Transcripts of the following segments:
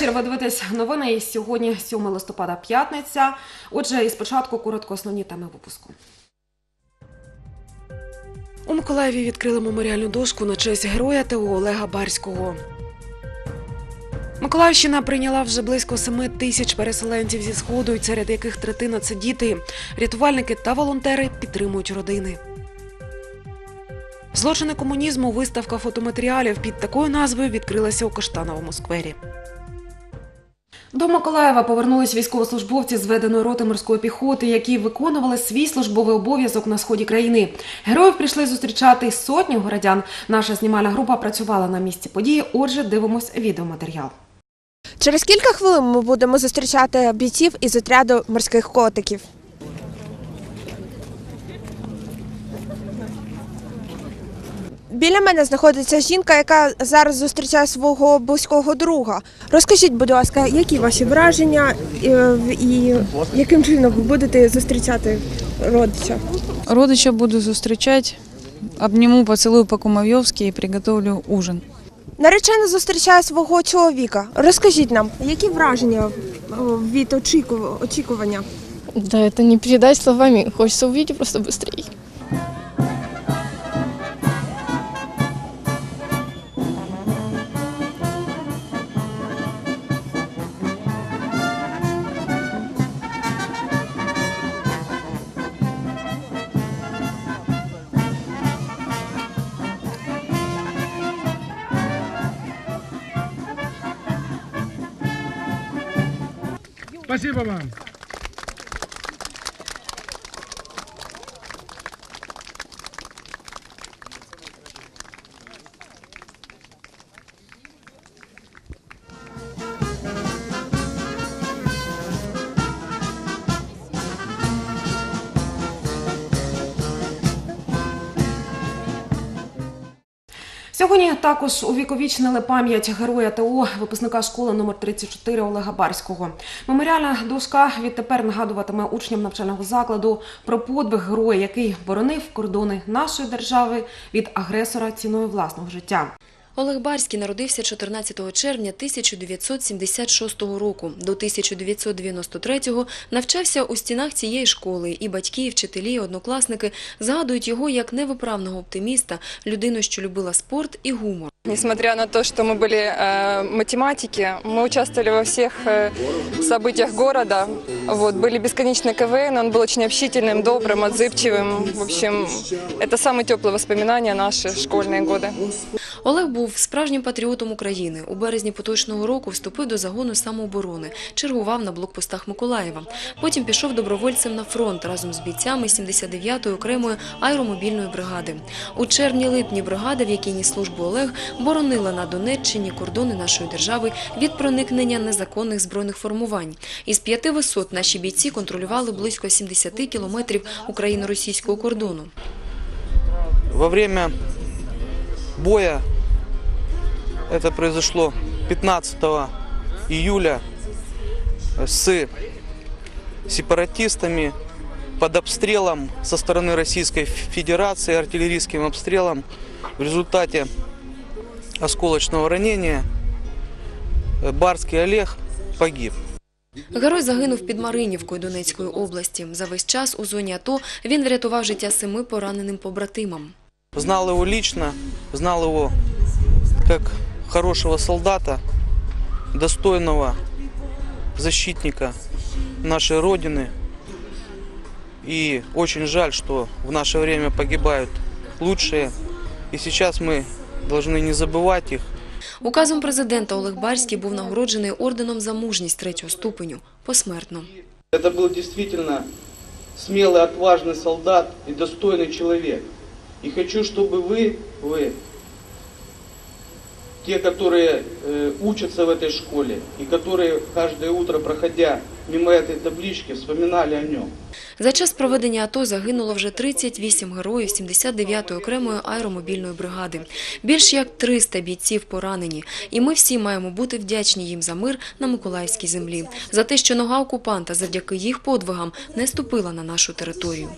вечір. Ви дивитесь новини. Сьогодні 7 листопада, п'ятниця. Отже, і спочатку коротко основні теми випуску. У Миколаєві відкрили меморіальну дошку на честь героя ТО Олега Барського. Миколаївщина прийняла вже близько 7 тисяч переселенців зі сходу, серед яких третина це діти. Рятувальники та волонтери підтримують родини. Злочини комунізму виставка фотоматеріалів під такою назвою відкрилася у Каштановому сквері. До Миколаєва повернулись військовослужбовці з веденої роти морської піхоти, які виконували свій службовий обов'язок на сході країни. Героїв прийшли зустрічати сотні городян. Наша знімальна група працювала на місці події. Отже, дивимось відеоматеріал. Через кілька хвилин ми будемо зустрічати бійців із отряду морських котиків. Біля мене знаходиться жінка, яка зараз зустрічає свого близького друга. Розкажіть, будь ласка, які ваші враження е, і яким чином ви будете зустрічати родича? Родича буду зустрічати, обніму, поцілую по-кумовйовськи і приготовлю ужин. Наречена зустрічає свого чоловіка. Розкажіть нам, які враження е, від очіку- очікування? Да, это не передать словами. Хочется увидеть просто быстрее. Спасибо вам. Сьогодні також увіковічнили пам'ять героя ТО, випускника школи номер 34 Олега Барського. Меморіальна дошка відтепер нагадуватиме учням навчального закладу про подвиг героя, який боронив кордони нашої держави від агресора ціною власного життя. Олег Барський народився 14 червня 1976 року. До 1993-го навчався у стінах цієї школи, і батьки, і вчителі, і однокласники згадують його як невиправного оптиміста, людину, що любила спорт і гумор. Несмотря на то, что мы были э, математики, мы участвовали во всех э, событиях города. Вот, были бесконечные КВН, он был очень общительным, добрым, отзывчивым. В общем, это самые теплые воспоминания наши школьные годы. Олег був справжнім патріотом України. У березні поточного року вступив до загону самооборони, чергував на блокпостах Миколаєва. Потім пішов добровольцем на фронт разом з бійцями 79-ї окремої аеромобільної бригади. У червні-липні бригада, в якій ніс службу Олег, боронила на Донеччині кордони нашої держави від проникнення незаконних збройних формувань. Із п'яти висот наші бійці контролювали близько 70 кілометрів україно-російського кордону. Во время боя, это произошло 15 июля, с сепаратистами под обстрелом со стороны Российской Федерации, артиллерийским обстрелом, в результате осколочного ранения э, Барский Олег погиб. Герой загинув під Маринівкою Донецької області. За весь час у зоні АТО він врятував життя семи пораненим побратимам. Знал его лично, знал его как хорошего солдата, достойного защитника нашей Родины. И очень жаль, что в наше время погибают лучшие. И сейчас мы должны не забывать их, Указом президента Олег Барський був нагороджений орденом за мужність третього ступеню посмертно. Это был действительно смелый, отважный солдат и достойный человек. И хочу, чтобы вы, вы, те, которые э, учатся в этой школе и которые каждое утро, проходя мимо этой таблички, вспоминали о нем. За час проведення АТО загинуло вже 38 героїв 79-ї окремої аеромобільної бригади. Більш як 300 бійців поранені. І ми всі маємо бути вдячні їм за мир на Миколаївській землі, за те, що нога окупанта завдяки їх подвигам не ступила на нашу територію.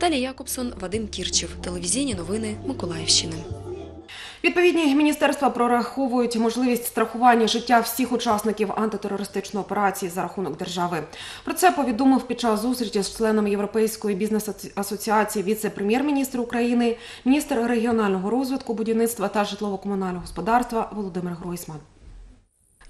Наталія Якобсон, Вадим Кірчев. Телевізійні новини Миколаївщини. Відповідні міністерства прораховують можливість страхування життя всіх учасників антитерористичної операції за рахунок держави. Про це повідомив під час зустрічі з членом Європейської бізнес-асоціації віце-прем'єр-міністр України, міністр регіонального розвитку, будівництва та житлово-комунального господарства Володимир Гройсман.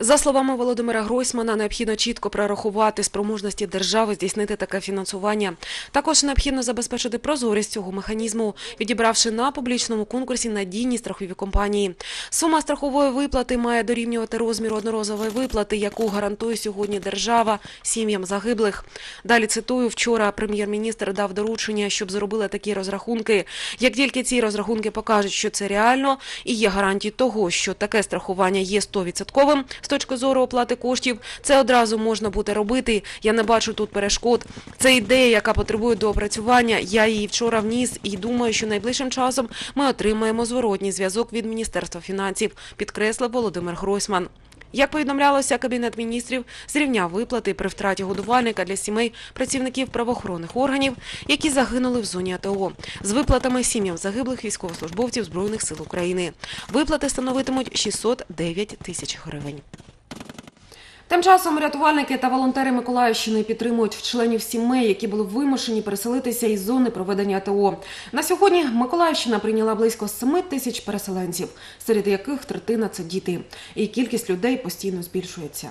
За словами Володимира Гройсмана, необхідно чітко прорахувати спроможності держави здійснити таке фінансування. Також необхідно забезпечити прозорість цього механізму, відібравши на публічному конкурсі надійні страхові компанії. Сума страхової виплати має дорівнювати розміру одноразової виплати, яку гарантує сьогодні держава сім'ям загиблих. Далі цитую: вчора прем'єр-міністр дав доручення, щоб зробили такі розрахунки. Як тільки ці розрахунки покажуть, що це реально і є гарантії того, що таке страхування є 100% з точки зору оплати коштів, це одразу можна буде робити. Я не бачу тут перешкод. Це ідея, яка потребує доопрацювання. Я її вчора вніс і думаю, що найближчим часом ми отримаємо зворотній зв'язок від Міністерства фінансів, підкреслив Володимир Гройсман. Як повідомлялося, Кабінет міністрів зрівняв виплати при втраті годувальника для сімей працівників правоохоронних органів, які загинули в зоні АТО, з виплатами сім'ям загиблих військовослужбовців Збройних сил України. Виплати становитимуть 609 тисяч гривень. Тим часом рятувальники та волонтери Миколаївщини підтримують членів сімей, які були вимушені переселитися із зони проведення АТО. На сьогодні Миколаївщина прийняла близько 7 тисяч переселенців, серед яких третина це діти, і кількість людей постійно збільшується.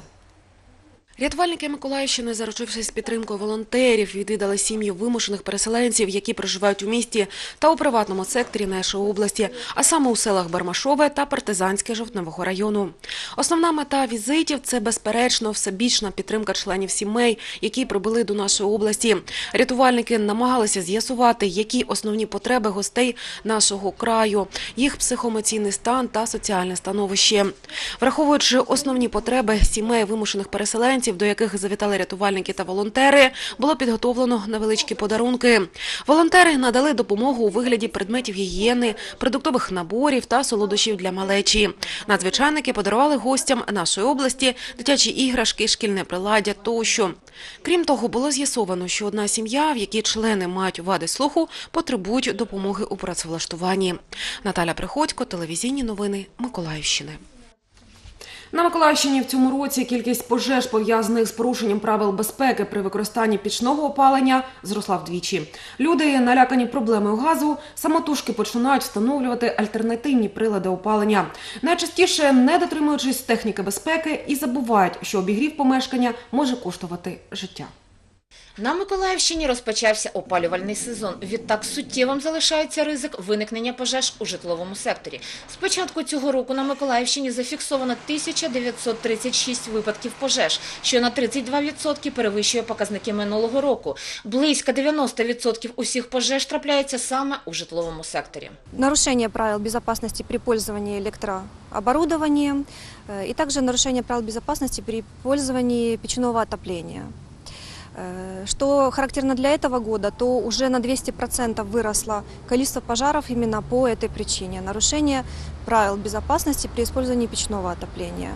Рятувальники Миколаївщини, заручившись підтримкою волонтерів, відвідали сім'ї вимушених переселенців, які проживають у місті та у приватному секторі нашої області, а саме у селах Бармашове та Партизанське Жовтневого району. Основна мета візитів це безперечно всебічна підтримка членів сімей, які прибули до нашої області. Рятувальники намагалися з'ясувати, які основні потреби гостей нашого краю, їх психоемоційний стан та соціальне становище. Враховуючи основні потреби сімей вимушених переселенців, до яких завітали рятувальники та волонтери, було підготовлено невеличкі подарунки. Волонтери надали допомогу у вигляді предметів гігієни, продуктових наборів та солодощів для малечі. Надзвичайники подарували гостям нашої області дитячі іграшки, шкільне приладдя тощо. Крім того, було з'ясовано, що одна сім'я, в якій члени мають вади слуху, потребують допомоги у працевлаштуванні. Наталя Приходько, телевізійні новини Миколаївщини. На Миколаївщині в цьому році кількість пожеж, пов'язаних з порушенням правил безпеки при використанні пічного опалення, зросла вдвічі. Люди, налякані проблемою газу, самотужки починають встановлювати альтернативні прилади опалення. Найчастіше не дотримуючись техніки безпеки і забувають, що обігрів помешкання може коштувати життя. На Миколаївщині розпочався опалювальний сезон. Відтак суттєвим залишається ризик виникнення пожеж у житловому секторі. З початку цього року на Миколаївщині зафіксовано 1936 випадків пожеж, що на 32% перевищує показники минулого року. Близько 90% усіх пожеж трапляється саме у житловому секторі. нарушение правил безопасности при пользовании электрооборудованием э, и также нарушение правил безопасности при пользовании печного отопления. Э, Что характерно для этого года, то уже на 200% выросло количество пожаров именно по этой причине. Нарушение правил безопасности при использовании печного отопления.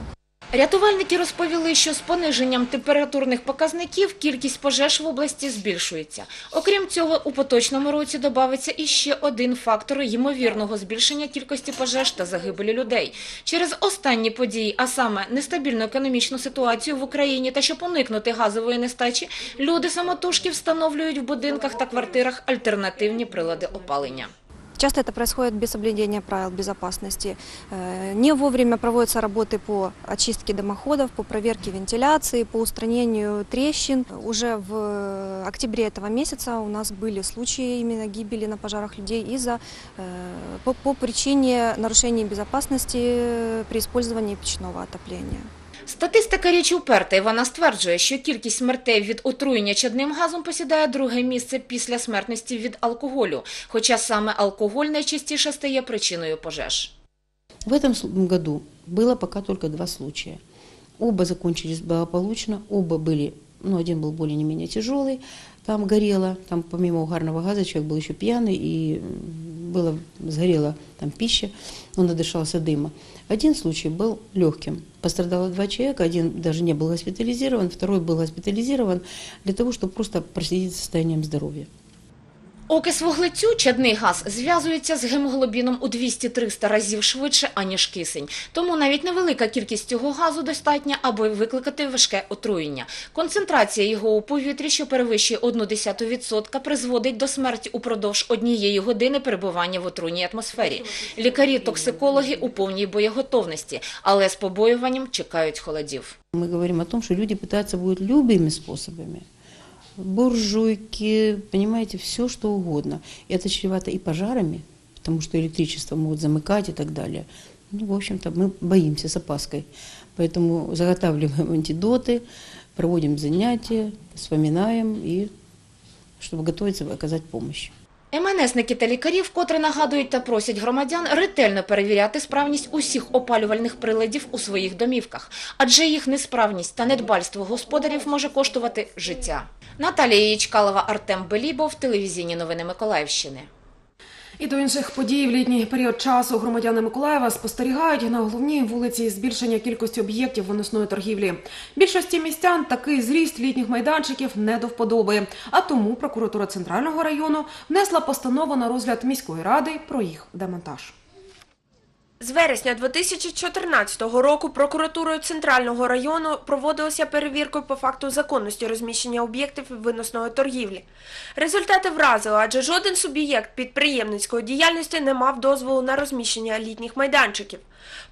Рятувальники розповіли, що з пониженням температурних показників кількість пожеж в області збільшується. Окрім цього, у поточному році додається іще один фактор ймовірного збільшення кількості пожеж та загибелі людей. Через останні події, а саме нестабільну економічну ситуацію в Україні та щоб уникнути газової нестачі, люди самотужки встановлюють в будинках та квартирах альтернативні прилади опалення. Часто это происходит без соблюдения правил безопасности. Э, Не вовремя проводятся работы по очистке дымоходов, по проверке вентиляции, по устранению трещин. Уже в октябре этого месяца у нас были случаи именно гибели на пожарах людей из-за э, по, по причине нарушения безопасности э, при использовании печного отопления. Статистика річ уперта, і вона стверджує, що кількість смертей від отруєння чадним газом посідає друге місце після смертності від алкоголю, хоча саме алкоголь найчастіше стає причиною пожеж. В этом сл- году было пока только два случая. Оба закончились благополучно, оба были, ну, один был более не менее тяжелый, там горело, там помимо угарного газа человек был еще пьяный, и м, было, сгорела там пища, он надышался дыма. Один случай был легким. Пострадало два человека, один даже не был госпитализирован, второй был госпитализирован для того, чтобы просто проследить за состоянием здоровья. Окис вуглецю, чадний газ, зв'язується з гемоглобіном у 200-300 разів швидше, аніж кисень. Тому навіть невелика кількість цього газу достатня, аби викликати важке отруєння. Концентрація його у повітрі, що перевищує 0,1%, призводить до смерті упродовж однієї години перебування в отруйній атмосфері. Лікарі-токсикологи у повній боєготовності, але з побоюванням чекають холодів. Мы говорим о том, что люди пытаются будут любыми способами. Буржуйки, понимаете, все что угодно. И это чревато и пожарами, потому что электричество могут замыкать и так далее. Ну, в общем-то, мы боимся с опаской. Поэтому заготавливаем антидоты, проводим занятия, вспоминаем, и чтобы готовиться оказать помощь. МНСники та лікарі вкотре нагадують та просять громадян ретельно перевіряти справність усіх опалювальних приладів у своїх домівках, адже їх несправність та недбальство господарів може коштувати життя. Наталія Ячкалова, Артем Белібов, телевізійні новини Миколаївщини. І до інших подій в літній період часу громадяни Миколаєва спостерігають на головній вулиці збільшення кількості об'єктів виносної торгівлі. Більшості містян такий зріст літніх майданчиків не до вподоби. А тому прокуратура центрального району внесла постанову на розгляд міської ради про їх демонтаж. З вересня 2014 року прокуратурою Центрального району проводилася перевірка по факту законності розміщення об'єктів виносної торгівлі. Результати вразили, адже жоден суб'єкт підприємницької діяльності не мав дозволу на розміщення літніх майданчиків.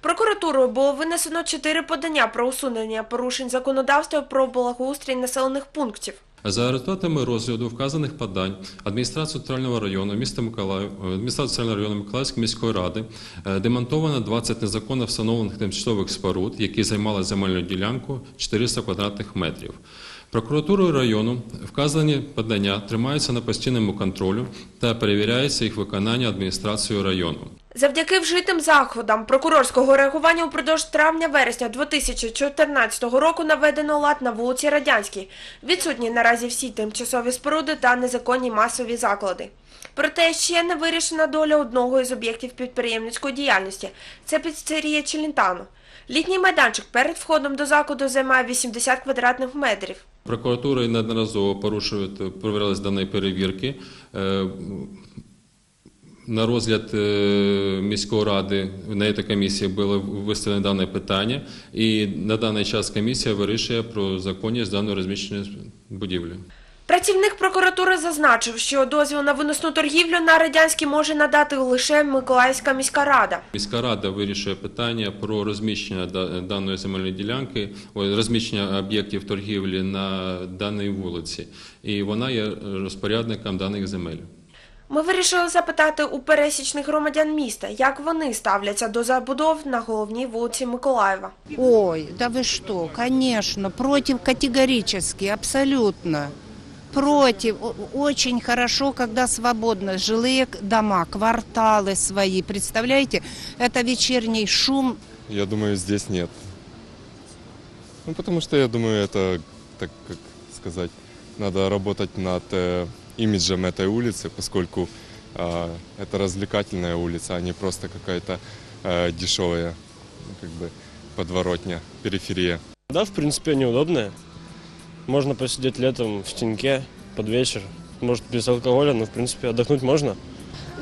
Прокуратурою було винесено чотири подання про усунення порушень законодавства про благоустрій населених пунктів. За результатами розгляду вказаних подань адміністрація центрального району міста Миколаїв, е, адміністрація центрального району Миколаївської міської ради е, демонтовано 20 незаконно встановлених тимчасових споруд, які займали земельну ділянку 400 квадратних метрів. Прокуратурою району вказані подання тримаються на постійному контролю та перевіряється їх виконання адміністрацією району. Завдяки вжитим заходам прокурорського реагування упродовж травня-вересня 2014 року наведено лад на вулиці Радянській. Відсутні наразі всі тимчасові споруди та незаконні масові заклади. Проте ще не вирішена доля одного із об'єктів підприємницької діяльності – це піцерія Челентано. Літній майданчик перед входом до закладу займає 80 квадратних метрів. Прокуратура неодноразово порушує провірялись дані перевірки. На розгляд е, міської ради на цій комісії було виставлено дане питання, і на даний час комісія вирішує про законність даного розміщення будівлі. Працівник прокуратури зазначив, що дозвіл на виносну торгівлю на Радянській може надати лише Миколаївська міська рада. Міська рада вирішує питання про розміщення даної земельної ділянки, розміщення об'єктів торгівлі на даній вулиці, і вона є розпорядником даних земель. Ми вирішили запитати у пересічних громадян міста, як вони ставляться до забудов на головній вулиці Миколаєва. Ой, да вы что, конечно, против категорически, абсолютно. Против. О- Очень хорошо, когда свободно. Жилые к- дома, кварталы свои. Представляете, это вечерний шум. Я думаю, здесь нет. Ну, потому что я думаю, это, так как сказать, надо работать над э, имиджем этой улицы, поскольку э, это развлекательная улица, а не просто какая-то э, дешевая, ну, как бы, подворотня, периферия. Да, в принципе, они удобные. Можно посидеть летом в теньке под вечер. Может, без алкоголя, но, в принципе, отдохнуть можно.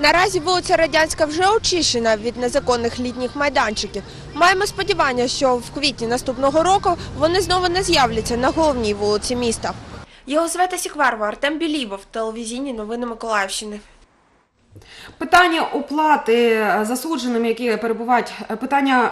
Наразі вулиця Радянська вже очищена від незаконних літніх майданчиків. Маємо сподівання, що в квітні наступного року вони знову не з'являться на головній вулиці міста. Єлизавета Сікварова, Артем Білібов, телевізійні новини Миколаївщини. Питання оплати е, засудженим, які перебувають е, питання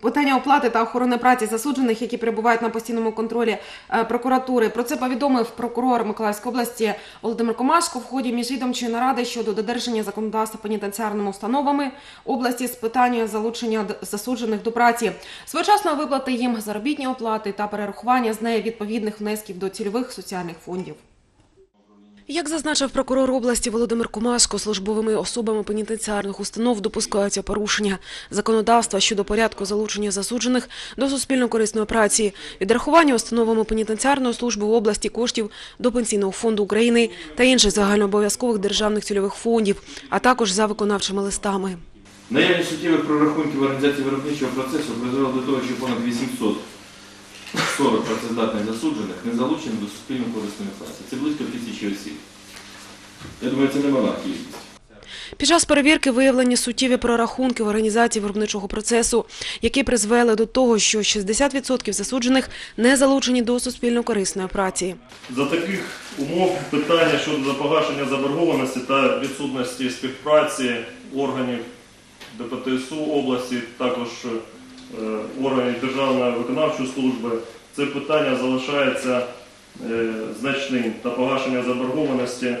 питання оплати та охорони праці засуджених, які перебувають на постійному контролі е, прокуратури. Про це повідомив прокурор Миколаївської області Володимир Комашко в ході міжвідомчої наради щодо додержання законодавства пенітенціарними установами області з питання залучення засуджених до праці, своєчасної виплати їм заробітні оплати та перерахування з неї відповідних внесків до цільових соціальних фондів. Як зазначив прокурор області Володимир Комашко, службовими особами пенітенціарних установ допускаються порушення законодавства щодо порядку залучення засуджених до суспільно-корисної праці, відрахування установами пенітенціарної служби в області коштів до Пенсійного фонду України та інших загальнообов'язкових державних цільових фондів, а також за виконавчими листами. Наявність суттєвих прорахунків організації виробничого процесу призвела до того, що понад 840 працездатних засуджених не залучені до суспільно-корисної праці. Це близько тисячі осіб. Я думаю, це немала кількість. Під час перевірки виявлені суттєві прорахунки в організації виробничого процесу, які призвели до того, що 60% засуджених не залучені до суспільно-корисної праці. За таких умов питання щодо погашення заборгованості та відсутності співпраці органів ДПТСУ області, також органів Державної виконавчої служби, це питання залишається е, значним та погашення заборгованості е,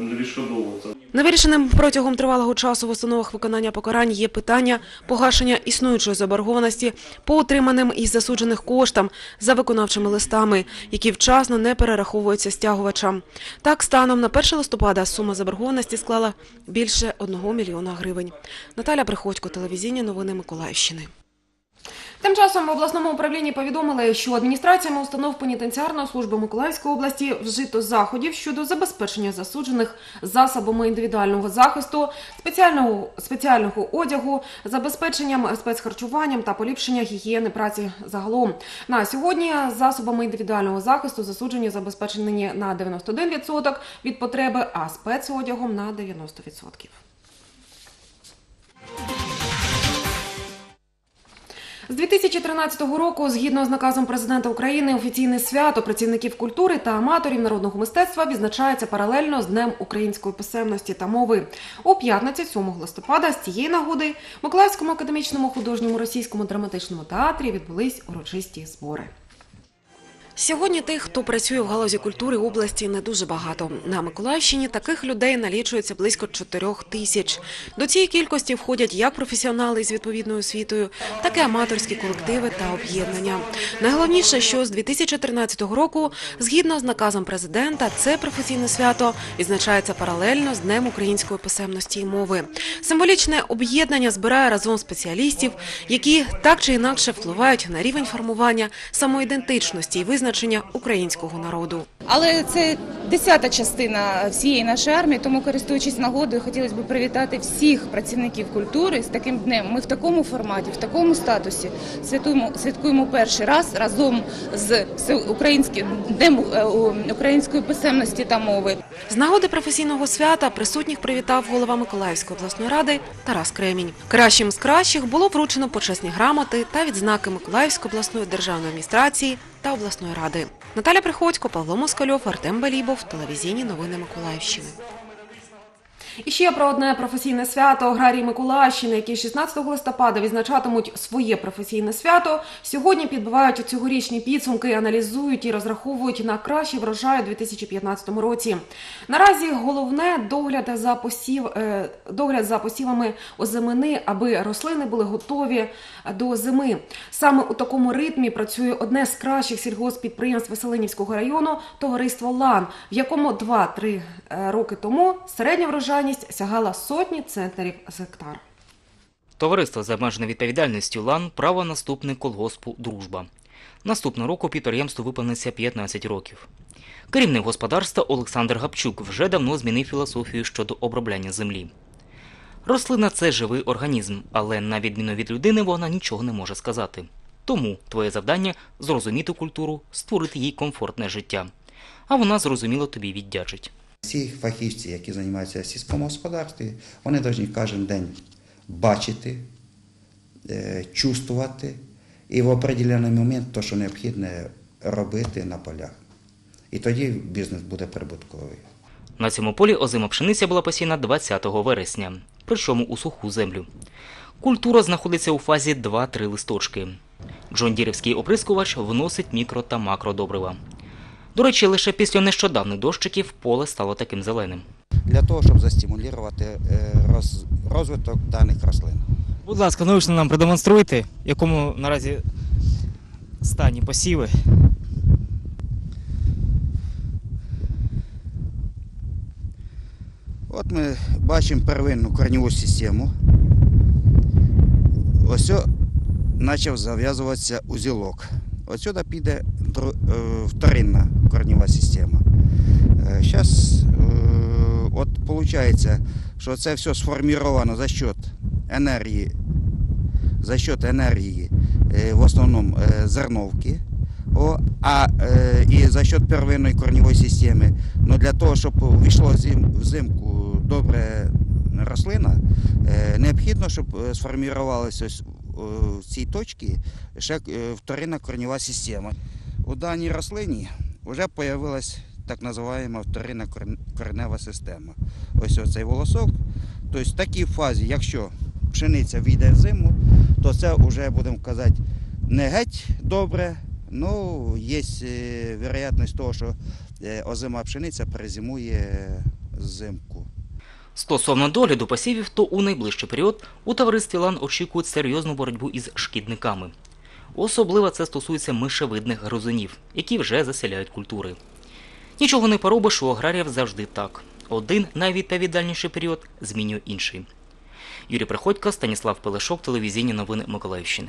не відшкодовується. Невирішеним протягом тривалого часу в установах виконання покарань є питання погашення існуючої заборгованості по отриманим із засуджених коштам за виконавчими листами, які вчасно не перераховуються стягувачам. Так, станом на 1 листопада сума заборгованості склала більше 1 мільйона гривень. Наталя Приходько, телевізійні новини Миколаївщини. Тим часом в обласному управлінні повідомили, що адміністраціями установ пенітенціарної служби Миколаївської області вжито заходів щодо забезпечення засуджених засобами індивідуального захисту, спеціального спеціального одягу, забезпеченням спецхарчуванням та поліпшення гігієни праці загалом. На сьогодні засобами індивідуального захисту засуджені забезпечені на 91% від потреби, а спецодягом на 90%. З 2013 року, згідно з наказом президента України, офіційне свято працівників культури та аматорів народного мистецтва відзначається паралельно з Днем української писемності та мови. У п'ятницю, 7 листопада, з цієї нагоди в Миколаївському академічному художньому російському драматичному театрі відбулись урочисті збори. Сьогодні тих, хто працює в галузі культури області, не дуже багато. На Миколаївщині таких людей налічується близько 4 тисяч. До цієї кількості входять як професіонали з відповідною освітою, так і аматорські колективи та об'єднання. Найголовніше, що з 2013 року, згідно з наказом президента, це професійне свято відзначається паралельно з Днем української писемності і мови. Символічне об'єднання збирає разом спеціалістів, які так чи інакше впливають на рівень формування самоідентичності і визначення українського народу. Але це десята частина всієї нашої армії, тому користуючись нагодою, хотілося б привітати всіх працівників культури з таким днем. Ми в такому форматі, в такому статусі святуємо, святкуємо перший раз разом з всеукраїнським днем е, української писемності та мови. З нагоди професійного свята присутніх привітав голова Миколаївської обласної ради Тарас Кремінь. Кращим з кращих було вручено почесні грамоти та відзнаки Миколаївської обласної державної адміністрації та обласної ради. Наталя Приходько, Павло Москальов, Артем Балібов, телевізійні новини Миколаївщини. І ще про одне професійне свято аграрії Миколаївщини, які 16 листопада відзначатимуть своє професійне свято. Сьогодні підбивають цьогорічні підсумки, аналізують і розраховують на кращий врожай у 2015 році. Наразі головне догляд за посів е, догляд за посівами озимини, аби рослини були готові до зими. Саме у такому ритмі працює одне з кращих сільгоспідприємств Веселинівського району товариство Лан, в якому 2-3 роки тому середня врожайність сягала сотні центнерів з гектар. Товариство з обмеженою відповідальністю ЛАН – правонаступник колгоспу «Дружба». Наступного року підприємству виповниться 15 років. Керівник господарства Олександр Гапчук вже давно змінив філософію щодо обробляння землі. Рослина – це живий організм, але на відміну від людини вона нічого не може сказати. Тому твоє завдання – зрозуміти культуру, створити їй комфортне життя. А вона зрозуміло тобі віддячить. Всі фахівці, які займаються сільському господарстві, вони повинні кожен день бачити, е, чувствувати і в определений момент те, що необхідно робити на полях. І тоді бізнес буде прибутковий. На цьому полі озима пшениця була посіяна 20 вересня, причому у суху землю. Культура знаходиться у фазі 2-3 листочки. Джондірівський оприскувач вносить мікро та макродобрива. До речі, лише після нещодавних дощиків поле стало таким зеленим. Для того, щоб застимулювати е, розвиток даних рослин. Будь ласка, наочно нам продемонструйте, в якому наразі стані посіви. От ми бачимо первинну корневу систему. Ось почав зав'язуватися узілок. Отсюди піде е, вторинна корнева система. Зараз от виходить, що це все сформировано за счет енергії, за счет енергії е, в основному е, зерновки, О, а е, і за счет первинної корневої системи. Ну, для того, щоб вийшло зим, взимку добре рослина, е, необхідно, щоб сформувалася в цій точці ще вторинна корнева система. У даній рослині вже з'явилась так називаємо вторинна коренева система. Ось оцей волосок. Тобто в такій фазі, якщо пшениця війде в зиму, то це вже, будемо казати, не геть добре, ну є е, вероятність того, що е, озима пшениця перезимує зимку. Стосовно догляду посівів, то у найближчий період у товаристві Лан очікують серйозну боротьбу із шкідниками. Особливо це стосується мишевидних грозунів, які вже заселяють культури. Нічого не поробиш, у аграріїв завжди так. Один найвідповідальніший період змінює інший. Юрій Приходько, Станіслав Пелешок, телевізійні новини Миколаївщини.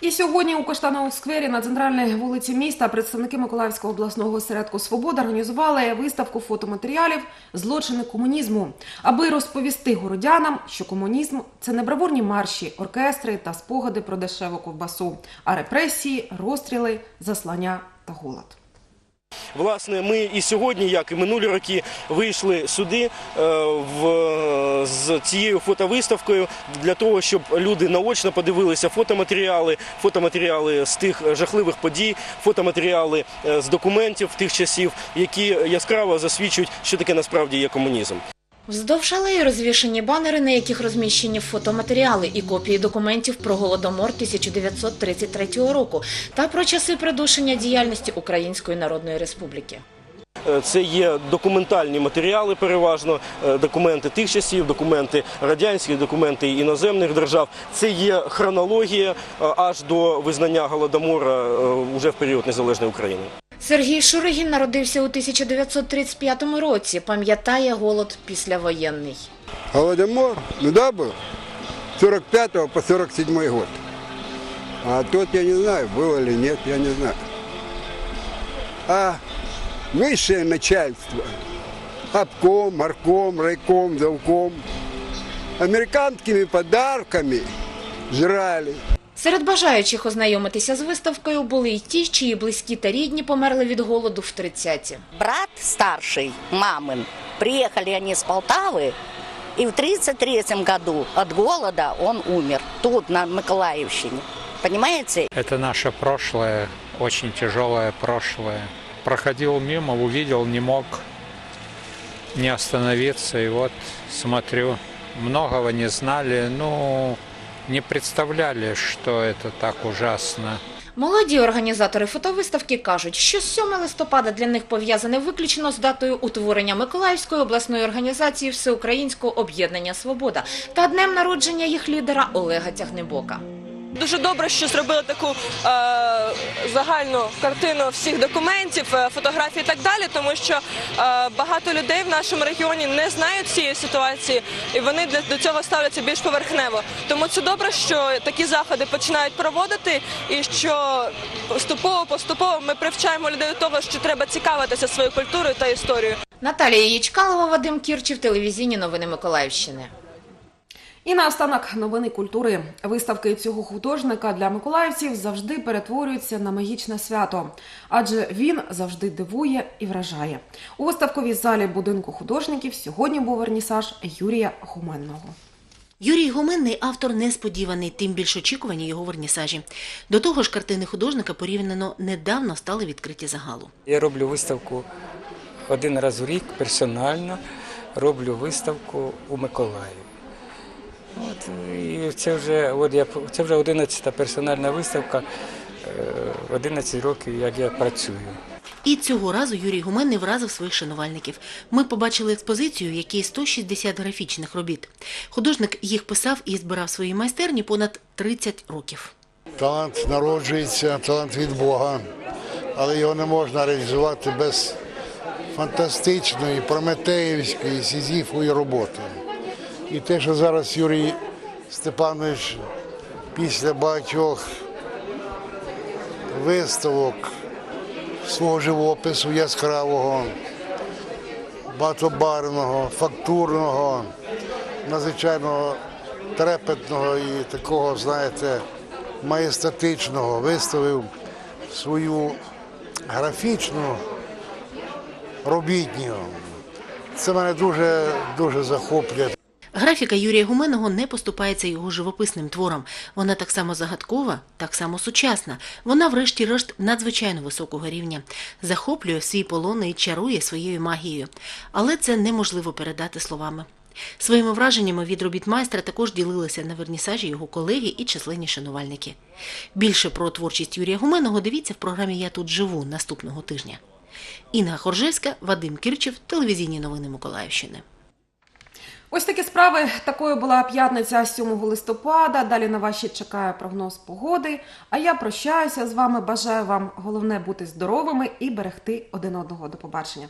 І сьогодні у Каштановому сквері на центральній вулиці міста представники Миколаївського обласного осередку Свобода організували виставку фотоматеріалів Злочини комунізму, аби розповісти городянам, що комунізм це не бравурні марші, оркестри та спогади про дешеву ковбасу, а репресії, розстріли, заслання та голод. Власне, ми і сьогодні, як і минулі роки, вийшли сюди е, в, з цією фотовиставкою для того, щоб люди наочно подивилися фотоматеріали, фотоматеріали з тих жахливих подій, фотоматеріали е, з документів тих часів, які яскраво засвідчують, що таке насправді є комунізм. Вздовж алеї розвішені банери, на яких розміщені фотоматеріали і копії документів про голодомор 1933 року та про часи придушення діяльності Української Народної Республіки. Е, Це є документальні матеріали, переважно е, документи тих часів, документи радянських, документи іноземних держав. Це є хронологія е, аж до визнання голодомора е, уже в період незалежної України. Сергій Шуригін народився у 1935 році. Пам'ятає голод післявоєнний. Голодомор, ну да, был, 45 по 47 год. А тот я не знаю, было или нет, я не знаю. А высшее начальство, обком, арком, райком, завком, американскими подарками жрали. Серед бажаючих ознайомитися з виставкою були й ті, чиї близькі та рідні померли від голоду в 30-ті. брат старший, мамин, приехали они с Полтавы, и в 33 году от голода он умер тут, на Миколаевщине. Понимаете? Это наше прошлое, очень тяжелое прошлое. Проходил мимо, увидел, не мог не остановиться. И вот смотрю, многого не знали, ну, не представляли, що це так ужасно. Молоді організатори фотовиставки кажуть, що 7 листопада для них пов'язане виключно з датою утворення Миколаївської обласної організації Всеукраїнського об'єднання Свобода та днем народження їх лідера Олега Тягнебока. Дуже добре, що зробили таку е, загальну картину всіх документів, е, фотографій і так далі, тому що е, багато людей в нашому регіоні не знають цієї ситуації, і вони для, до цього ставляться більш поверхнево. Тому це добре, що такі заходи починають проводити, і що поступово поступово ми привчаємо людей до того, що треба цікавитися своєю культурою та історією. Наталія Ячкалова, Вадим Кірчів, телевізійні новини Миколаївщини. І наостанок новини культури. Виставки цього художника для миколаївців завжди перетворюються на магічне свято, адже він завжди дивує і вражає. У виставковій залі будинку художників сьогодні був вернісаж Юрія Гуменного. Юрій Гуменний автор несподіваний, тим більш очікувані його вернісажі. До того ж, картини художника порівняно недавно стали відкриті загалу. Я роблю виставку один раз у рік персонально. Роблю виставку у Миколаєві. От, і це вже, от я, це вже 11-та персональна виставка, е, 11 років, як я працюю. І цього разу Юрій Гуменний вразив своїх шанувальників. Ми побачили експозицію, в якій 160 графічних робіт. Художник їх писав і збирав в своїй майстерні понад 30 років. Талант народжується, талант від Бога, але його не можна реалізувати без фантастичної, прометеївської, сізіфової роботи. І те, що зараз Юрій Степанович після багатьох виставок свого живопису яскравого, багатобарвного, фактурного, надзвичайно трепетного і такого, знаєте, маєстатичного виставив свою графічну робітню. Це мене дуже, дуже захоплює. Графіка Юрія Гуменного не поступається його живописним творам. Вона так само загадкова, так само сучасна. Вона, врешті-решт, надзвичайно високого рівня. Захоплює свій полон і чарує своєю магією. Але це неможливо передати словами. Своїми враженнями від робіт майстра також ділилися на вернісажі його колеги і численні шанувальники. Більше про творчість Юрія Гуменного дивіться в програмі Я тут живу наступного тижня. Інга Хоржевська, Вадим Кірчев, телевізійні новини Миколаївщини. Ось такі справи. Такою була п'ятниця 7 листопада. Далі на ще чекає прогноз погоди. А я прощаюся з вами. Бажаю вам головне бути здоровими і берегти один одного. До побачення.